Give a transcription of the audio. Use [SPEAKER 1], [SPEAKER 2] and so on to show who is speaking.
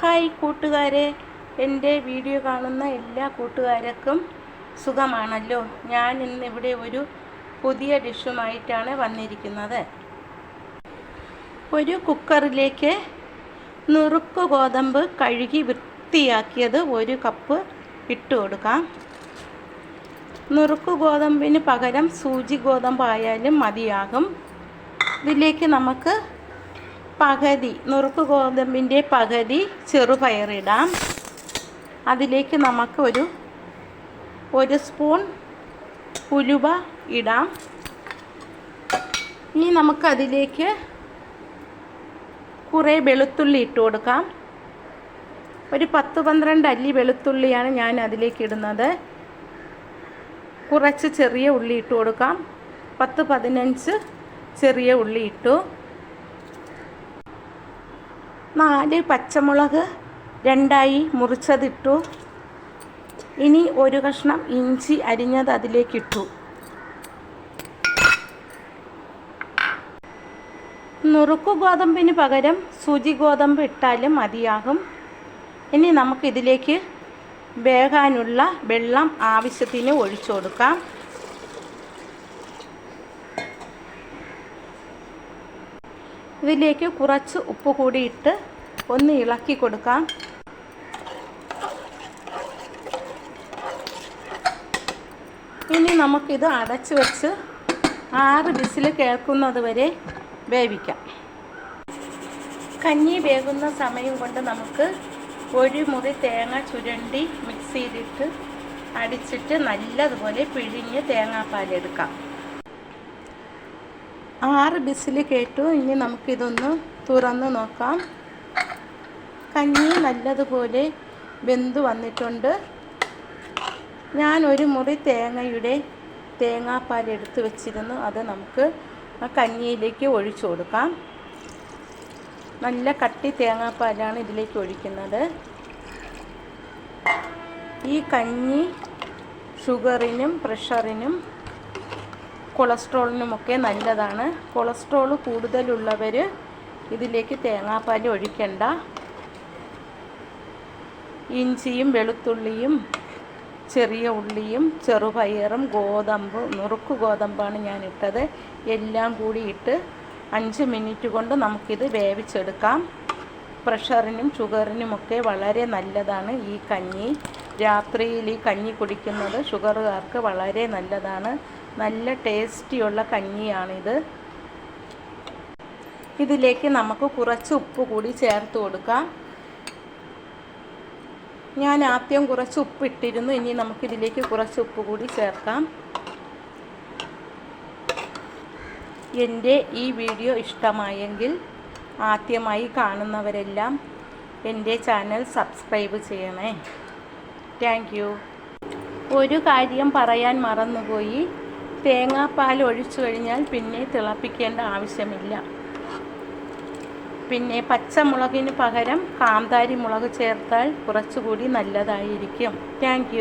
[SPEAKER 1] Hi കൂട്ടുകാരെ. എന്റെ video കാണുന്ന എല്ലാ കൂട്ടുകാർക്കും സുഖമാണല്ലോ. ഞാൻ ഇന്ന് ഇവിടെ ഒരു പുതിയ ഡിഷുമായിട്ടാണ് വന്നിരിക്കുന്നത്. ഒരു കുക്കറിലേക്ക് നുറുക്ക് ഗോതമ്പ് കഴുകി വൃത്തിയാക്കിയത് ഒരു കപ്പ് ഇട്ട് കൊടുക്കാം. നുറുക്ക് ഗോതമ്പിന് പകരം സൂചി ഗോതമ്പായാലും മതിയാകും. ഇതിലേക്ക് നമുക്ക് പകുതി നുറുക്ക് ഗോതമ്പിന്റെ പകുതി ചെറുപയറിടാം അതിലേക്ക് നമുക്ക് ഒരു ഒരു സ്പൂൺ ഉലുവ ഇടാം. ഇനി നമുക്കതിലേക്ക് കുറേ വെളുത്തുള്ളി ഇട്ട് കൊടുക്കാം. ഒരു പത്ത് പന്ത്രണ്ട് അല്ലി വെളുത്തുള്ളിയാണ് ഞാൻ അതിലേക്ക് ഇടുന്നത്. കുറച്ച് ചെറിയ ഉള്ളി ഇട്ട് കൊടുക്കാം. പത്ത് പതിനഞ്ച് ചെറിയ ഉള്ളി ഇട്ടു. നാല് പച്ചമുളക് രണ്ടായി മുറിച്ചതിട്ടു. ഇനി ഒരു കഷ്ണം ഇഞ്ചി അരിഞ്ഞത് അതിലേക്കിട്ടു. നുറുക്കു ഗോതമ്പിന് പകരം സൂചി ഗോതമ്പ് ഇട്ടാലും മതിയാകും. ഇനി നമുക്കിതിലേക്ക് വേകാനുള്ള വെള്ളം ആവശ്യത്തിന് ഒഴിച്ചു കൊടുക്കാം. ഇതിലേക്ക് കുറച്ച് ഉപ്പ് കൂടി ഇട്ട് ഒന്ന് ഇളക്കി കൊടുക്കാം. ഇനി നമുക്കിത് അടച്ചു വെച്ച് ആറ് വിസിൽ കേൾക്കുന്നത് വരെ വേവിക്കാം. കഞ്ഞി വേകുന്ന സമയം കൊണ്ട് നമുക്ക് ഒരു മുറി തേങ്ങ ചുരണ്ടി ചെയ്തിട്ട് അടിച്ചിട്ട് നല്ലതുപോലെ പിഴിഞ്ഞ് തേങ്ങാപ്പാലെടുക്കാം ആറ് ബിസിൽ കേട്ടു. ഇനി നമുക്കിതൊന്ന് തുറന്ന് നോക്കാം. കഞ്ഞി നല്ലതുപോലെ വെന്ത് വന്നിട്ടുണ്ട്. ഞാൻ ഒരു മുറി തേങ്ങയുടെ തേങ്ങാപ്പാൽ എടുത്ത് വെച്ചിരുന്നു. അത് നമുക്ക് ആ കഞ്ഞിയിലേക്ക് ഒഴിച്ചു കൊടുക്കാം. നല്ല കട്ടി തേങ്ങാപ്പാലാണ് ഇതിലേക്ക് ഒഴിക്കുന്നത്. ഈ കഞ്ഞി ഷുഗറിനും പ്രഷറിനും കൊളസ്ട്രോളിനുമൊക്കെ നല്ലതാണ്. കൊളസ്ട്രോൾ കൂടുതലുള്ളവർ ഇതിലേക്ക് തേങ്ങാപ്പാൽ ഒഴിക്കണ്ട. ഇഞ്ചിയും വെളുത്തുള്ളിയും ചെറിയ ഉള്ളിയും ചെറുപയറും ഗോതമ്പ് നുറുക്ക് ഗോതമ്പാണ് ഞാൻ ഇട്ടത് എല്ലാം കൂടി ഇട്ട് അഞ്ച് മിനിറ്റ് കൊണ്ട് നമുക്കിത് വേവിച്ചെടുക്കാം. പ്രഷറിനും ഷുഗറിനുമൊക്കെ വളരെ നല്ലതാണ് ഈ കഞ്ഞി. രാത്രിയിൽ ഈ കഞ്ഞി കുടിക്കുന്നത് ഷുഗറുകാർക്ക് വളരെ നല്ലതാണ്. നല്ല ടേസ്റ്റിയുള്ള കഞ്ഞിയാണിത്. ഇതിലേക്ക് നമുക്ക് കുറച്ച് ഉപ്പ് കൂടി ചേർത്ത് കൊടുക്കാം. ഞാൻ ആദ്യം കുറച്ച് ഉപ്പ് ഇട്ടിരുന്നു ഇനി നമുക്കിതിലേക്ക് കുറച്ച് ഉപ്പ് കൂടി ചേർക്കാം. എന്റെ ഈ വീഡിയോ ഇഷ്ടമായെങ്കിൽ ആദ്യമായി കാണുന്നവരെല്ലാം എന്റെ ചാനൽ സബ്സ്ക്രൈബ് ചെയ്യണേ. താങ്ക് ഒരു കാര്യം പറയാൻ മറന്നുപോയി. തേങ്ങാപ്പാൽ ഒഴിച്ചു കഴിഞ്ഞാൽ പിന്നെ തിളപ്പിക്കേണ്ട ആവശ്യമില്ല. പിന്നെ പച്ചമുളകിന് പകരം കാന്താരി മുളക് ചേർത്താൽ കുറച്ചുകൂടി നല്ലതായിരിക്കും. താങ്ക്